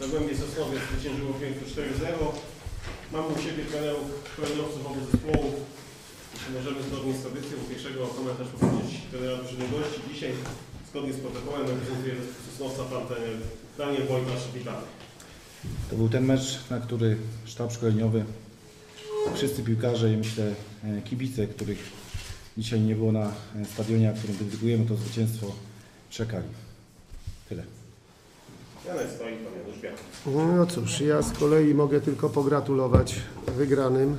Zagłębie Sosnowiec zwyciężyło pięknie 4-0. Mamy u siebie trenerów, trenerowców obu zespołów. Możemy zgodnie z tradycją pierwszego komentarz powiedzieć trenera drużyny gości. Dzisiaj zgodnie z protokołem reprezentuje Sosnowca pan trener Daniel Wojtasz. Witamy. To był ten mecz, na który sztab szkoleniowy, wszyscy piłkarze i myślę e, kibice, których dzisiaj nie było na e, stadionie, na którym dedykujemy to zwycięstwo, czekali. Tyle. Białek. No cóż, ja z kolei mogę tylko pogratulować wygranym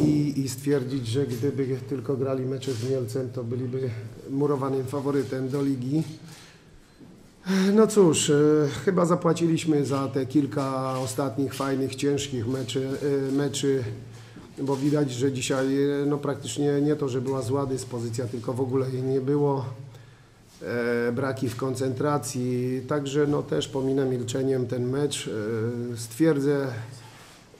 i, i stwierdzić, że gdyby tylko grali mecze z Mielcem, to byliby murowanym faworytem do ligi. No cóż, e, chyba zapłaciliśmy za te kilka ostatnich fajnych, ciężkich meczy, e, meczy bo widać, że dzisiaj e, no praktycznie nie to, że była zła dyspozycja, tylko w ogóle jej nie było braki w koncentracji. Także no też pominę milczeniem ten mecz. E, stwierdzę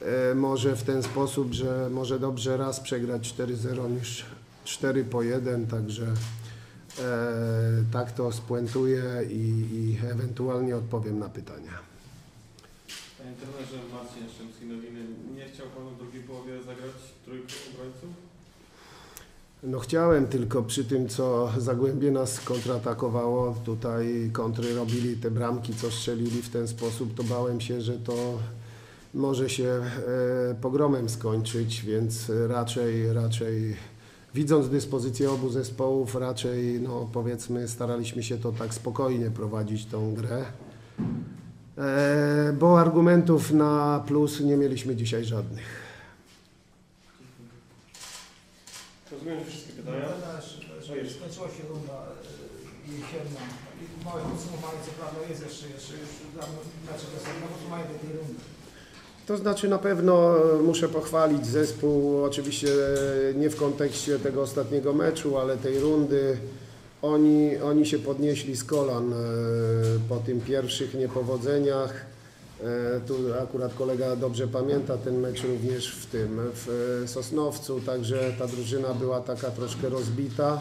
e, może w ten sposób, że może dobrze raz przegrać 4-0 niż 4 po 1, także e, tak to spuentuję i, i ewentualnie odpowiem na pytania. Panie trenerze Marcin Szczemski-Nowiny, nie chciał Pan w drugiej połowie zagrać trójką obrońców? No chciałem tylko przy tym, co Zagłębie nas kontratakowało, tutaj kontry robili te bramki, co strzelili w ten sposób, to bałem się, że to może się e, pogromem skończyć, więc raczej, raczej widząc dyspozycję obu zespołów, raczej no powiedzmy staraliśmy się to tak spokojnie prowadzić tą grę. E, bo argumentów na plus nie mieliśmy dzisiaj żadnych. Rozumiem że wszystkie pytania. Że skończyła się runda y, jesienna. I Małe podsumowanie, co prawda jest jeszcze, jeszcze już dla tu mają do tej rundy. To znaczy na pewno muszę pochwalić zespół, oczywiście nie w kontekście tego ostatniego meczu, ale tej rundy. Oni, oni się podnieśli z kolan e, po tym pierwszych niepowodzeniach. E, Tu akurat kolega dobrze pamięta ten mecz również w tym, w Sosnowcu, także ta drużyna była taka troszkę rozbita.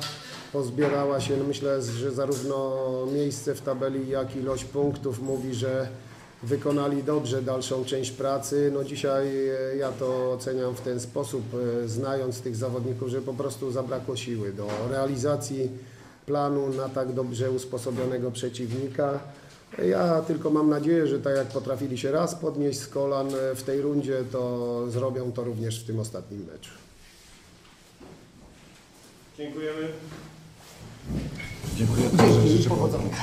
Pozbierała się, no myślę, że zarówno miejsce w tabeli, jak i ilość punktów mówi, że wykonali dobrze dalszą część pracy. No dzisiaj e, ja to oceniam w ten sposób, e, znając tych zawodników, że po prostu zabrakło siły do realizacji planu na tak dobrze usposobionego przeciwnika. Ja tylko mam nadzieję, że tak jak potrafili się raz podnieść z kolan e, w tej rundzie, to zrobią to również w tym ostatnim meczu. Dziękujemy. Dziękuję. Dzięki powodzenia.